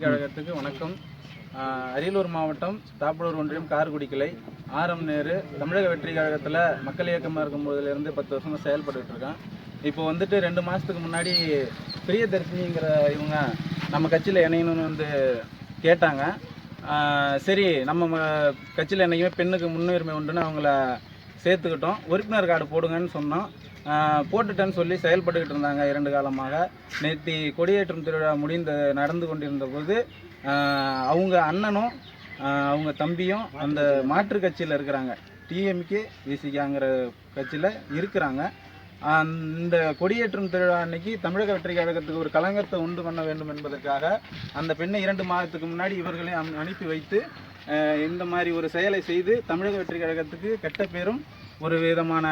கழகத்துக்கு வணக்கம். அரியலூர் மாவட்டம் தாப்பலூர் ஒன்றியம் கார்குடி கிளை ஆரம் நேரு தமிழக வெற்றி கழகத்தில் மக்கள் இயக்கமாக இருக்கும் போதுலேருந்து பத்து வருஷமாக செயல்பட்டுட்டு இருக்கேன். இப்போ வந்துட்டு ரெண்டு மாதத்துக்கு முன்னாடி பிரியதர்ஷினிங்கிற இவங்க நம்ம கட்சியில் இணையணும்னு வந்து கேட்டாங்க. சரி நம்ம கட்சியில் என்றைக்குமே பெண்ணுக்கு முன்னுரிமை உண்டுன்னு அவங்கள சேர்த்துக்கிட்டோம். உறுப்பினர் கார்டு போடுங்கன்னு சொன்னோம். போட்டுட்டேன்னு சொல்லி செயல்பட்டுக்கிட்டு இருந்தாங்க இரண்டு காலமாக. நேற்று கொடியேற்றம் திருவிழா முடிந்த நடந்து கொண்டிருந்த போது அவங்க அண்ணனும் அவங்க தம்பியும் அந்த மாற்று கட்சியில் இருக்கிறாங்க. டிஎம்கே விசிகாங்கிற கட்சியில் இருக்கிறாங்க. அந்த கொடியேற்றம் திருவிழா அன்னைக்கு தமிழக வெற்றி கழகத்துக்கு ஒரு கலங்கத்தை உண்டு பண்ண வேண்டும் என்பதற்காக அந்த பெண்ணை இரண்டு மாதத்துக்கு முன்னாடி இவர்களையும் அனுப்பி வைத்து இந்த மாதிரி ஒரு செயலை செய்து தமிழக வெற்றி கழகத்துக்கு கெட்ட பேரும் ஒரு விதமான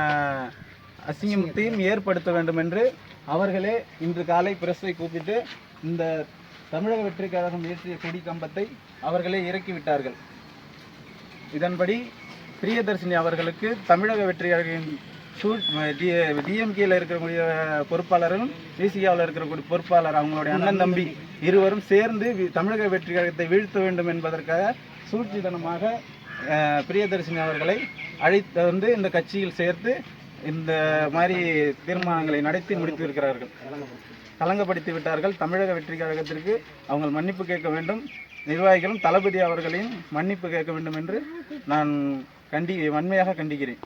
அசிங்கத்தையும் ஏற்படுத்த வேண்டும் என்று அவர்களே இன்று காலை பிரஸை கூப்பிட்டு இந்த தமிழக வெற்றி கழகம் ஏற்றிய கொடி கம்பத்தை அவர்களே இறக்கிவிட்டார்கள் இதன்படி பிரியதர்ஷினி அவர்களுக்கு தமிழக வெற்றி கழகம் டிஎம்கேல இருக்கக்கூடிய பொறுப்பாளரும் விசிகாவில் இருக்கக்கூடிய பொறுப்பாளர் அவங்களுடைய அண்ணன் தம்பி இருவரும் சேர்ந்து தமிழக வெற்றி கழகத்தை வீழ்த்த வேண்டும் என்பதற்காக சூழ்ச்சிதனமாக பிரியதர்சினி அவர்களை அழைத்து வந்து இந்த கட்சியில் சேர்த்து இந்த மாதிரி தீர்மானங்களை நடத்தி முடித்திருக்கிறார்கள். கலங்கப்படுத்தி விட்டார்கள். தமிழக வெற்றி கழகத்திற்கு அவங்க மன்னிப்பு கேட்க வேண்டும். நிர்வாகிகளும் தளபதி அவர்களையும் மன்னிப்பு கேட்க வேண்டும் என்று நான் கண்டி வன்மையாக கண்டிக்கிறேன்.